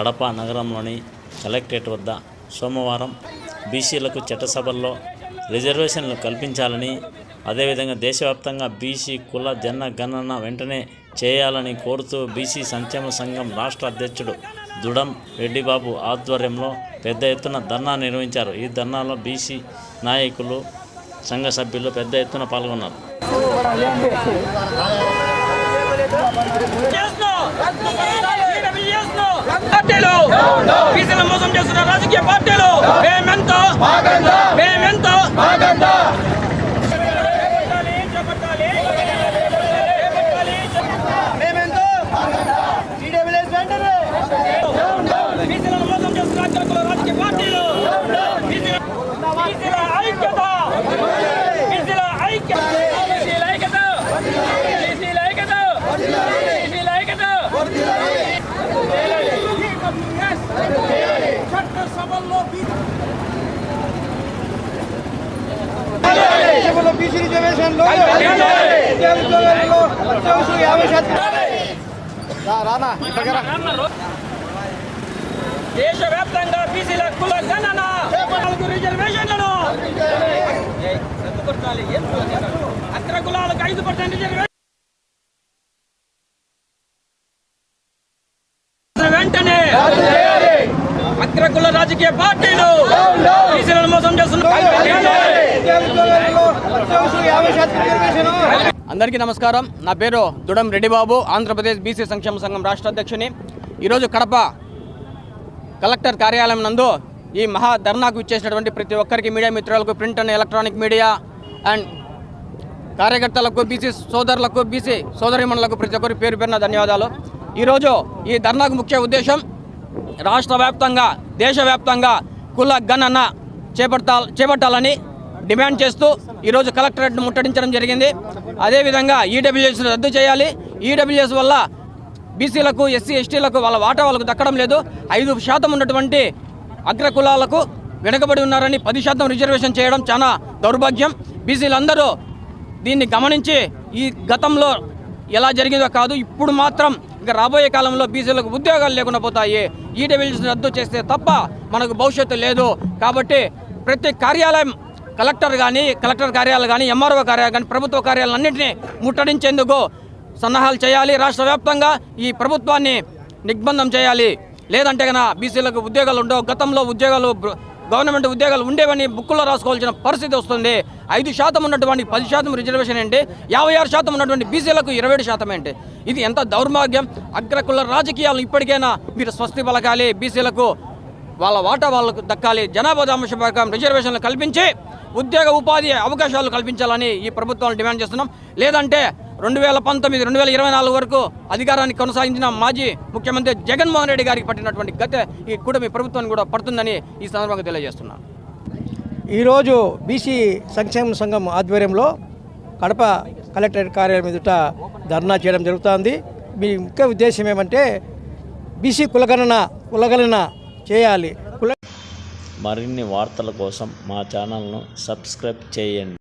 కడప నగరంలోని కలెక్టరేట్ వద్ద సోమవారం బీసీలకు చట్టసభల్లో రిజర్వేషన్లు కల్పించాలని అదేవిధంగా దేశవ్యాప్తంగా బీసీ కుల జనగణన వెంటనే చేయాలని కోరుతూ బీసీ సంక్షేమ సంఘం రాష్ట్ర అధ్యక్షుడు దుడం రెడ్డిబాబు ఆధ్వర్యంలో పెద్ద ఎత్తున ధర్నా నిర్వహించారు. ఈ ధర్నాలో బీసీ నాయకులు సంఘ సభ్యులు పెద్ద ఎత్తున పాల్గొన్నారు. పార్టీలు. బీసీల మోసం చేస్తున్న రాజకీయ పార్టీలు మేమెంత మేమెంత బీసీలను మోసం చేస్తున్న రాజకీయ రాజకీయ పార్టీలు బీసీల బీసీల ఐక్యత బీసీల ఐక్యత బీసీల ఐక్యత బీసీల ఐక్యత బీసీల ఐక్యత దేశంలో బీసీ అత్యవసరం యాభై శాతం రానా దేశవ్యాప్తంగా బీసీల కుల గణన. రిజర్వేషన్లను. అగ్ర కులాలకు ఐదు పర్సెంట్ రిజర్వేషన్ వెంటనే అగ్రకుల రాజకీయ పార్టీలు. బీసీలను మోసం చేస్తున్నారు అందరికీ నమస్కారం. నా పేరు దుడం రెడ్డిబాబు ఆంధ్రప్రదేశ్ బీసీ సంక్షేమ సంఘం రాష్ట్ర అధ్యక్షుని. ఈరోజు కడప కలెక్టర్ కార్యాలయం నందు ఈ మహా ధర్నాకు ఇచ్చేసినటువంటి ప్రతి ఒక్కరికి మీడియా మిత్రులకు print and electronic media and కార్యకర్తలకు బీసీ సోదరులకు బీసీ సోదరిమణులకు ప్రతి ఒక్కరి పేరు పేరున ధన్యవాదాలు. ఈరోజు ఈ ధర్నాకు ముఖ్య ఉద్దేశం రాష్ట్ర వ్యాప్తంగా దేశవ్యాప్తంగా కుల గణన చేపట్టాల చేపట్టాలని డిమాండ్ చేస్తూ ఈరోజు కలెక్టరేట్ను ముట్టడించడం జరిగింది. అదేవిధంగా ఈడబ్ల్యూఎస్ రద్దు చేయాలి. ఈడబ్ల్యూఎస్ వల్ల బీసీలకు ఎస్సీ ఎస్టీలకు వాళ్ళ వాటా వాళ్ళకు దక్కడం లేదు. ఐదు శాతం ఉన్నటువంటి అగ్ర కులాలకు వెనుకబడి ఉన్నారని పది శాతం రిజర్వేషన్ చేయడం చాలా దౌర్భాగ్యం. బీసీలందరూ దీన్ని గమనించి ఈ గతంలో ఎలా జరిగిందో కాదు ఇప్పుడు మాత్రం ఇంకా రాబోయే కాలంలో బీసీలకు ఉద్యోగాలు లేకుండా పోతాయి. ఈడబ్ల్యూఎస్ రద్దు చేస్తే తప్ప మనకు భవిష్యత్తు లేదు. కాబట్టి ప్రతి కార్యాలయం కలెక్టర్ కానీ కలెక్టర్ కార్యాలయాలు కానీ ఎంఆర్ఓ కార్యాలయాలు కానీ ప్రభుత్వ కార్యాలయాలన్నింటినీ ముట్టడించేందుకు సన్నాహాలు చేయాలి. రాష్ట్ర వ్యాప్తంగా ఈ ప్రభుత్వాన్ని నిగ్బంధం చేయాలి. లేదంటే కనుక బీసీలకు ఉద్యోగాలు ఉండవు. గతంలో ఉద్యోగాలు గవర్నమెంట్ ఉద్యోగాలు ఉండేవని బుక్కుల్లో రాసుకోవాల్సిన పరిస్థితి వస్తుంది. ఐదు శాతం ఉన్నటువంటి పది శాతం రిజర్వేషన్ ఏంటి? యాభై ఆరు శాతం ఉన్నటువంటి బీసీలకు ఇరవై ఏడు శాతం ఏంటి? ఇది ఎంత దౌర్భాగ్యం? అగ్రకుల రాజకీయాలు ఇప్పటికైనా మీరు స్వస్తి పలకాలి బీసీలకు వాళ్ళ వాటా వాళ్ళకు దక్కాలి. జనాభా దాంశ ప్రకారం రిజర్వేషన్లు కల్పించి ఉద్యోగ ఉపాధి అవకాశాలు కల్పించాలని ఈ ప్రభుత్వాలు డిమాండ్ చేస్తున్నాం. లేదంటే రెండు వేల పంతొమ్మిది రెండు వేల ఇరవై నాలుగు వరకు అధికారాన్ని కొనసాగించిన మాజీ ముఖ్యమంత్రి జగన్మోహన్ రెడ్డి గారికి పట్టినటువంటి గత ఈ కూటమి ప్రభుత్వాన్ని కూడా పడుతుందని ఈ సందర్భంగా తెలియజేస్తున్నాను. ఈరోజు బీసీ సంక్షేమ సంఘం ఆధ్వర్యంలో కడప కలెక్టరేట్ కార్యాలయం ఎదుట ధర్నా చేయడం జరుగుతోంది. మీ ముఖ్య ఉద్దేశం ఏమంటే బీసీ కులగణన కులగణన చేయాలి. కుల మరిన్ని వార్తల కోసం మా ఛానల్ను సబ్స్క్రైబ్ చేయండి.